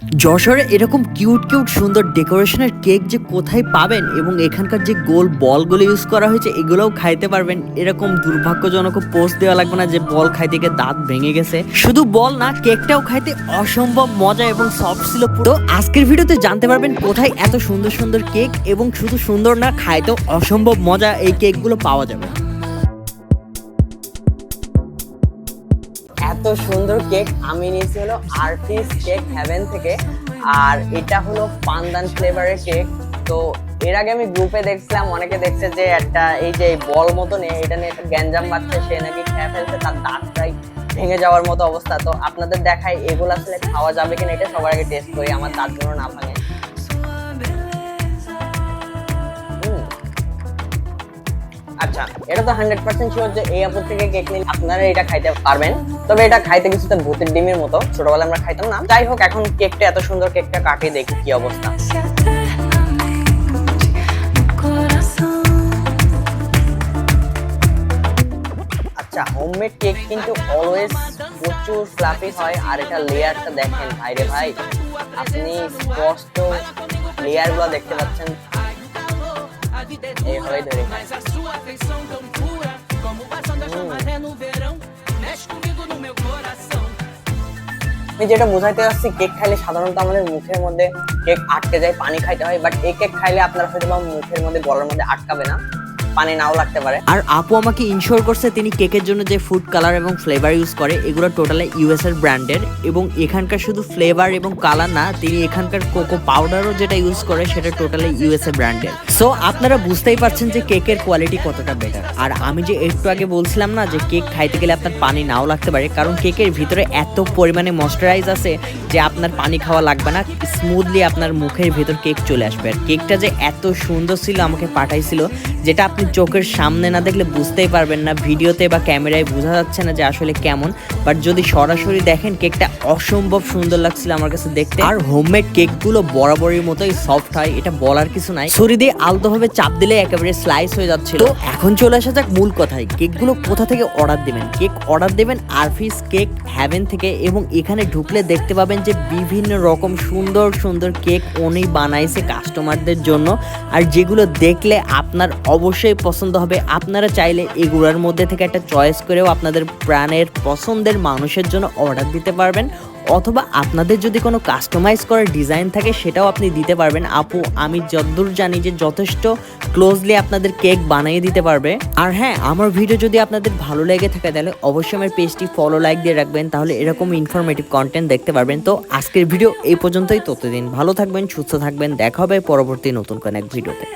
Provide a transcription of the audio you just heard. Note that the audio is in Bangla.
যশোরে এরকম কিউট কিউট সুন্দর ডেকোরেশনের কেক যে কোথায় পাবেন এবং এখানকার যে গোল বলগুলো ইউজ করা হয়েছে, এগুলোও খাইতে পারবেন। এরকম দুর্ভাগ্যজনক পোস্ট দেওয়া লাগবে না যে বল খাইতে গিয়ে দাঁত ভেঙে গেছে। শুধু বল না কেকটাও খাইতে অসম্ভব মজা এবং সফট ছিল তো আজকের ভিডিওতে জানতে পারবেন কোথায় এত সুন্দর সুন্দর কেক এবং শুধু সুন্দর না, খাইতেও অসম্ভব মজা এই কেকগুলো পাওয়া যাবে। সুন্দর কেক আমি নিয়েছি হলো আর্টিস কেক হ্যাভেন থেকে। আর এটা হলো পান্দান ফ্লেভারের কেক। তো এর আগে আমি গ্রুপে দেখছিলাম, অনেকে দেখছে যে একটা এই যে বল মতো নিয়ে এটা নিয়ে একটা গ্যাঞ্জাম বাচ্চা সে নাকি খেয়ে ফেলছে, তার দাঁতটাই ভেঙে যাওয়ার মতো অবস্থা। তো আপনাদের দেখায় এগুলো আসলে খাওয়া যাবে কিনা, এটা সবার আগে টেস্ট করি, আমার দাঁতগুলো না ভাঙে। আচ্ছা এটা তো হান্ড্রেড পার্সেন্ট শিওর যে এই আপুর থেকে কেক নিলে আপনারা এটা খাইতে পারবেন। তবে এটা খাইতে কিছুটা ভূতের ডিমের মতো, ছোটবেলায় আমরা খাইতাম না। যাই হোক, এখন কেকটা এত সুন্দর কেকটা কাটে দেখি কি অবস্থা. আচ্ছা হোমমেড কেক কিন্তু অলওয়েজ প্রচুর ফ্লাফি হয়, আর এটা লেয়ারটা দেখেন ভাইরে ভাই। আপনি স্পষ্ট লেয়ারগুলো দেখতে পাচ্ছেন। এইভাবে ধরে খায়। আমি যেটা বোঝাইতে যাচ্ছি কেক খাইলে সাধারণত আমাদের মুখের মধ্যে কেক আটকে যায় পানি খাইতে হয় বাট এই কেক খাইলে আপনার হয়তো মুখের মধ্যে গলার মধ্যে আটকাবে না পানি নাও লাগতে পারে। আর আপু আমাকে ইনশোর করছে তিনি কেকের জন্য যে ফুড কালার এবং ফ্লেভার ইউজ করে, এগুলো টোটালি ইউএস এর ব্র্যান্ডের এবং এখানকার শুধু ফ্লেভার এবং কালার না, তিনি এখানকার কোকো পাউডারও যেটা ইউজ করে সেটা টোটালি ইউএস এ ব্র্যান্ডের সো আপনারা বুঝতেই পারছেন যে কেকের কোয়ালিটি কতটা বেটার আর আমি যে একটু আগে বলছিলাম না যে কেক খাইতে গেলে আপনার পানি নাও লাগতে পারে, কারণ কেকের ভিতরে এত পরিমাণে ময়শ্চারাইজ আছে যে আপনার পানি খাওয়া লাগবে না স্মুথলি আপনার মুখের ভেতর কেক চলে আসবে। আর কেকটা যে এত সুন্দর ছিল, আমাকে পাঠাইছিল, যেটা চোখের সামনে না দেখলে বুঝতেই পারবেন না। ভিডিওতে বা ক্যামেরায় বোঝা যাচ্ছে না যে আসলে কেমন। বাট যদি সরাসরি দেখেন, কেকটা অসম্ভব সুন্দর লাগছিল আমার কাছে দেখতে। আর হোমমেড কেকগুলো বরাবরের মতোই সফট হয়, এটা বলার কিছু নাই। ছুরি দিয়ে আলতোভাবে চাপ দিলে একেবারে স্লাইস হয়ে যাচ্ছিল। এখন চলে আসা যাক মূল কথায়। কেকগুলো কোথা থেকে অর্ডার দিবেন? কেক অর্ডার দেবেন আরফিস কেক হ্যাভেন থেকে এবং এখানে ঢুকলে দেখতে পাবেন যে বিভিন্ন রকম সুন্দর সুন্দর কেক উনি বানাইছে কাস্টমারদের জন্য। আর যেগুলো দেখলে আপনার অবশ্যই পছন্দ হবে। আপনারা চাইলে এগুলোর মধ্যে থেকে একটা চয়েস করেও আপনাদের প্রাণের পছন্দের মানুষের জন্য অর্ডার দিতে পারবেন। অথবা আপনাদের যদি কোনো কাস্টমাইজ করার ডিজাইন থাকে সেটাও আপনি দিতে পারবেন। আপু, আমি যতদূর জানি যে যথেষ্ট ক্লোজলি আপনাদের কেক বানিয়ে দিতে পারবে। আর হ্যাঁ আমার ভিডিও যদি আপনাদের ভালো লেগে থাকে তাহলে অবশ্যই আমার পেজটি ফলো লাইক দিয়ে রাখবেন। তাহলে এরকম ইনফরমেটিভ কন্টেন্ট দেখতে পারবেন। তো আজকের ভিডিও এই পর্যন্তই। ততদিন ভালো থাকবেন, সুস্থ থাকবেন। দেখা হবে পরবর্তী নতুন কোনো এক ভিডিওতে